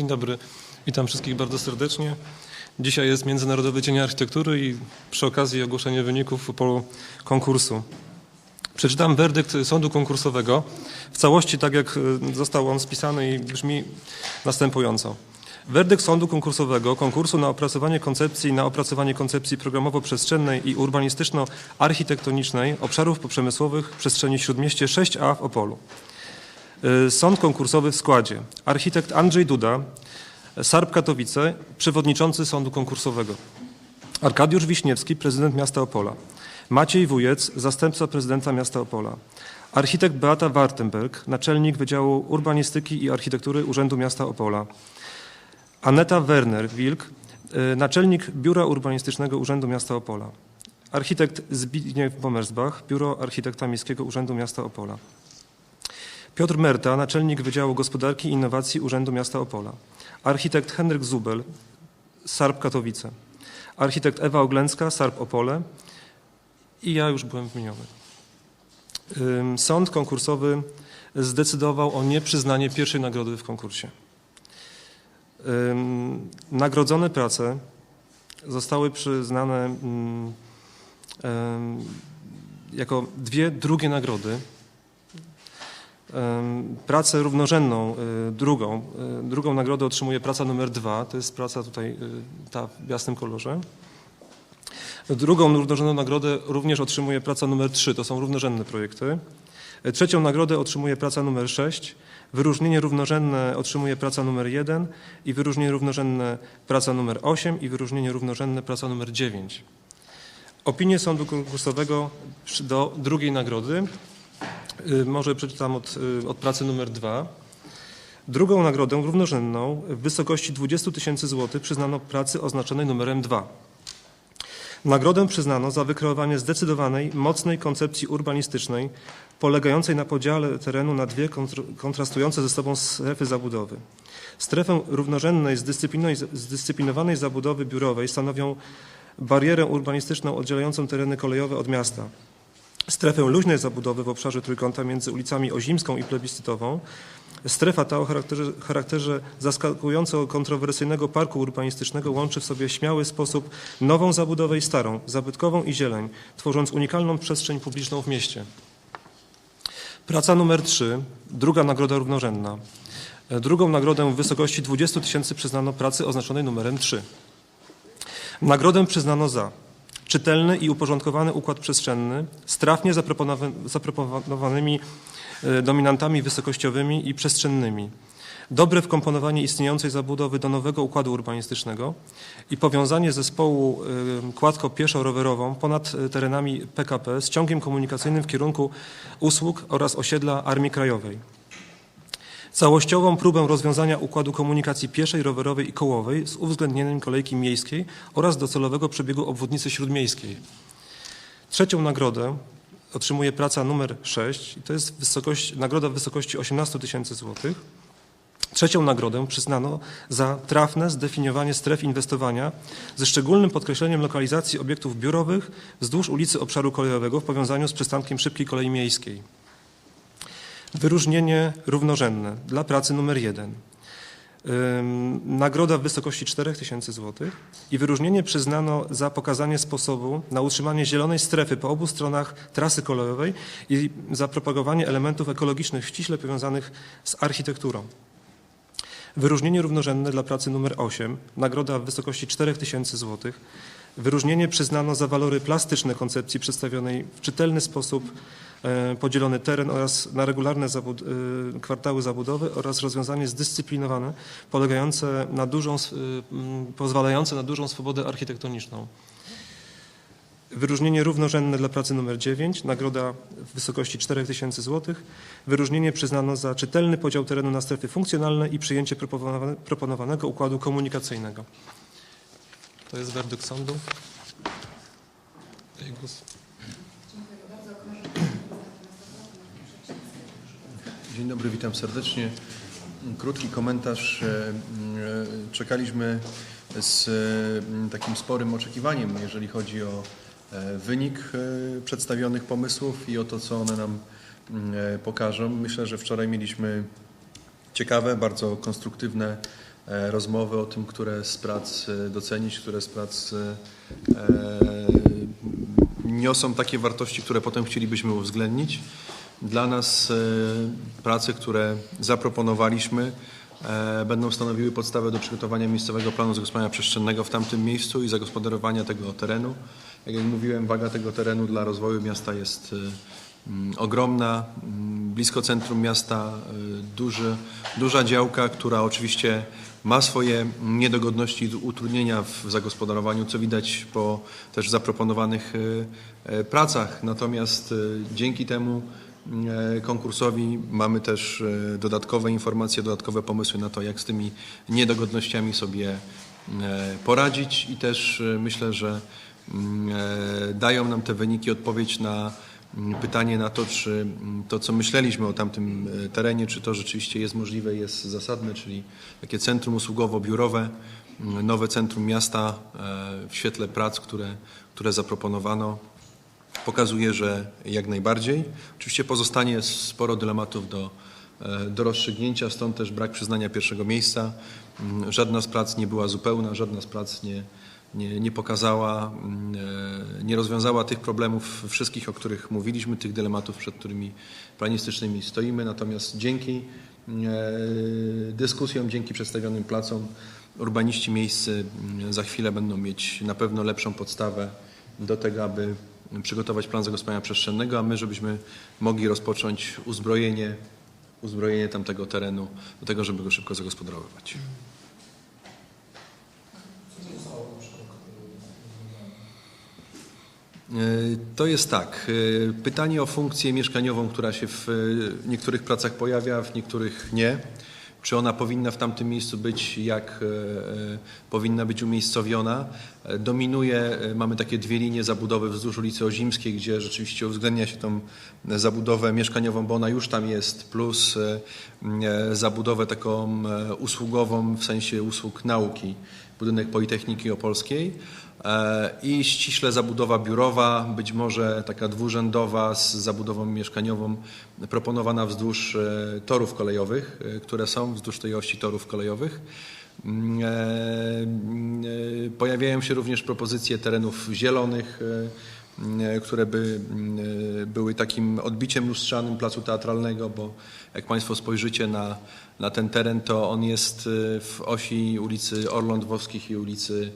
Dzień dobry, witam wszystkich bardzo serdecznie. Dzisiaj jest Międzynarodowy Dzień Architektury i przy okazji ogłoszenie wyników polu konkursu. Przeczytam werdykt sądu konkursowego w całości, tak jak y, został on spisany i brzmi następująco. Werdykt sądu konkursowego konkursu na opracowanie koncepcji na opracowanie koncepcji programowo-przestrzennej i urbanistyczno-architektonicznej obszarów poprzemysłowych przestrzeni Śródmieście 6A w Opolu. Y, Sąd konkursowy w składzie architekt Andrzej Duda, SARP Katowice, przewodniczący sądu konkursowego. Arkadiusz Wiśniewski, prezydent miasta Opola. Maciej Wujec, zastępca prezydenta miasta Opola. Architekt Beata Wartenberg, naczelnik Wydziału Urbanistyki i Architektury Urzędu Miasta Opola. Aneta Werner-Wilk, y, naczelnik Biura Urbanistycznego Urzędu Miasta Opola. Architekt Zbigniew Bomersbach, Biuro Architekta Miejskiego Urzędu Miasta Opola. Piotr Merta, naczelnik Wydziału Gospodarki i Innowacji Urzędu Miasta Opola. Architekt Henryk Zubel, SARP Katowice. Architekt Ewa Oglęcka, SARP Opole. I ja już byłem wymieniony. Ym, Sąd konkursowy zdecydował o nieprzyznanie pierwszej nagrody w konkursie. Nagrodzone prace zostały przyznane ym, jako dwie drugie nagrody Pracę równorzędną, y, drugą, y, drugą nagrodę otrzymuje praca numer dwa, to jest praca tutaj, y, ta w jasnym kolorze. Drugą równorzędną nagrodę również otrzymuje praca numer trzy, to są równorzędne projekty. Y, Trzecią nagrodę otrzymuje praca numer sześć, wyróżnienie równorzędne otrzymuje praca numer jeden i wyróżnienie równorzędne praca numer osiem i wyróżnienie równorzędne praca numer dziewięć. Opinię sądu konkursowego do drugiej nagrody Może przeczytam od, y, od pracy numer dwa. Drugą nagrodę równorzędną w wysokości 20 tysięcy złotych przyznano pracy oznaczonej numerem 2. Nagrodę przyznano za wykreowanie zdecydowanej, mocnej koncepcji urbanistycznej polegającej na podziale terenu na dwie kontr- kontrastujące ze sobą strefy zabudowy. Strefę równorzędnej, zdyscyplinowanej zabudowy biurowej stanowią barierę urbanistyczną oddzielającą tereny kolejowe od miasta strefę luźnej zabudowy w obszarze trójkąta między ulicami Ozimską i Plebiscytową. Strefa ta o charakterze, charakterze zaskakująco kontrowersyjnego parku urbanistycznego łączy w sobie śmiały sposób nową zabudowę i starą, zabytkową i zieleń, tworząc unikalną przestrzeń publiczną w mieście. Praca numer 3, druga nagroda równorzędna. E, Drugą nagrodę w wysokości 20 tysięcy przyznano pracy oznaczonej numerem 3. Nagrodę przyznano za czytelny i uporządkowany układ przestrzenny z trafnie zaproponowa- zaproponowanymi e, dominantami wysokościowymi i przestrzennymi, dobre wkomponowanie istniejącej zabudowy do nowego układu urbanistycznego i powiązanie zespołu e, kładko-pieszo-rowerową ponad e, terenami PKP z ciągiem komunikacyjnym w kierunku usług oraz osiedla Armii Krajowej. Całościową próbę rozwiązania układu komunikacji pieszej, rowerowej i kołowej z uwzględnieniem kolejki miejskiej oraz docelowego przebiegu obwodnicy śródmiejskiej. Trzecią nagrodę otrzymuje praca numer 6 i to jest wysokość, nagroda w wysokości 18 tysięcy złotych. Trzecią nagrodę przyznano za trafne zdefiniowanie stref inwestowania ze szczególnym podkreśleniem lokalizacji obiektów biurowych wzdłuż ulicy obszaru kolejowego w powiązaniu z przystankiem szybkiej kolei miejskiej. Wyróżnienie równorzędne dla pracy numer jeden. Nagroda w wysokości 4000 zł i wyróżnienie przyznano za pokazanie sposobu na utrzymanie zielonej strefy po obu stronach trasy kolejowej i za propagowanie elementów ekologicznych ściśle powiązanych z architekturą. Wyróżnienie równorzędne dla pracy numer 8, nagroda w wysokości 4000 zł. Wyróżnienie przyznano za walory plastyczne koncepcji przedstawionej w czytelny sposób e, podzielony teren oraz na regularne e, kwartały zabudowy oraz rozwiązanie zdyscyplinowane polegające na dużą, e, pozwalające na dużą swobodę architektoniczną. Wyróżnienie równorzędne dla pracy numer 9, nagroda w wysokości 4000 zł. Wyróżnienie przyznano za czytelny podział terenu na strefy funkcjonalne i przyjęcie proponowane- proponowanego układu komunikacyjnego. To jest werdykt sądu. Daję głos. Dzień dobry, witam serdecznie. Krótki komentarz. E, e, Czekaliśmy z e, takim sporym oczekiwaniem, jeżeli chodzi o wynik przedstawionych pomysłów i o to, co one nam pokażą. Myślę, że wczoraj mieliśmy ciekawe, bardzo konstruktywne rozmowy o tym, które z prac e, docenić, które z prac e, niosą takie wartości, które potem chcielibyśmy uwzględnić. Dla nas e, prace, które zaproponowaliśmy, e, będą stanowiły podstawę do przygotowania miejscowego planu zagospodarowania przestrzennego w tamtym miejscu i zagospodarowania tego terenu. Jak mówiłem, waga tego terenu dla rozwoju miasta jest e, mm, ogromna. Mm, Blisko centrum miasta e, duży, duża działka, która oczywiście ma swoje niedogodności i utrudnienia w zagospodarowaniu, co widać po też zaproponowanych e, e, pracach. Natomiast e, dzięki temu konkursowi mamy też dodatkowe informacje, dodatkowe pomysły na to, jak z tymi niedogodnościami sobie poradzić i też myślę, że mm, dają nam te wyniki odpowiedź na pytanie na to, czy mm, to, co myśleliśmy o tamtym e, terenie, czy to rzeczywiście jest możliwe, jest zasadne, czyli takie centrum usługowo-biurowe, mm, nowe centrum miasta e, w świetle prac, które, które zaproponowano pokazuje, że jak najbardziej. Oczywiście pozostanie sporo dylematów do, e, do rozstrzygnięcia, stąd też brak przyznania pierwszego miejsca. Mm, Żadna z prac nie była zupełna, żadna z prac nie, nie, nie pokazała, mm, e, nie rozwiązała tych problemów wszystkich, o których mówiliśmy, tych dylematów, przed którymi planistycznymi stoimy. Natomiast dzięki e, dyskusjom, dzięki przedstawionym placom urbaniści miejscy mm, za chwilę będą mieć na pewno lepszą podstawę do tego, aby przygotować plan zagospodarowania przestrzennego, a my, żebyśmy mogli rozpocząć uzbrojenie, uzbrojenie tamtego terenu do tego, żeby go szybko zagospodarowywać. To jest tak. e, Pytanie o funkcję mieszkaniową, która się w e, niektórych pracach pojawia, w niektórych nie. Czy ona powinna w tamtym miejscu być, jak e, e, powinna być umiejscowiona? E, Dominuje, e, mamy takie dwie linie zabudowy wzdłuż ulicy Ozimskiej, gdzie rzeczywiście uwzględnia się tą zabudowę mieszkaniową, bo ona już tam jest, plus e, e, zabudowę taką e, usługową w sensie usług nauki, budynek Politechniki Opolskiej. E, I ściśle zabudowa biurowa, być może taka dwurzędowa z zabudową mieszkaniową proponowana wzdłuż e, torów kolejowych, e, które są wzdłuż tej osi torów kolejowych. Mm, mm, Pojawiają się również propozycje terenów zielonych, mm, które by były takim odbiciem lustrzanym placu teatralnego, bo jak Państwo spojrzycie na, na ten teren, to on jest w osi ulicy Orląt Wowskich i ulicy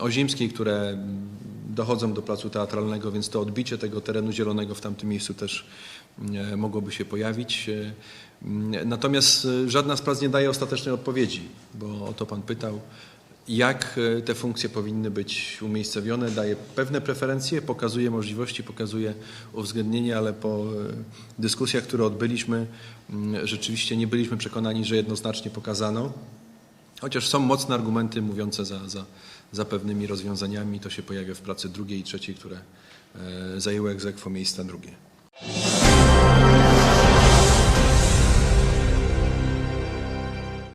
Ozimskiej, które mm, dochodzą do placu teatralnego, więc to odbicie tego terenu zielonego w tamtym miejscu też mm, mogłoby się pojawić. E, mm, Natomiast e, żadna z prac nie daje ostatecznej odpowiedzi, bo o to Pan pytał. Jak e, te funkcje powinny być umiejscowione? Daje pewne preferencje, pokazuje możliwości, pokazuje uwzględnienie, ale po e, dyskusjach, które odbyliśmy, mm, rzeczywiście nie byliśmy przekonani, że jednoznacznie pokazano. Chociaż są mocne argumenty mówiące za, za, za pewnymi rozwiązaniami, to się pojawia w pracy drugiej i trzeciej, które e, zajęły egzekwo miejsca drugie.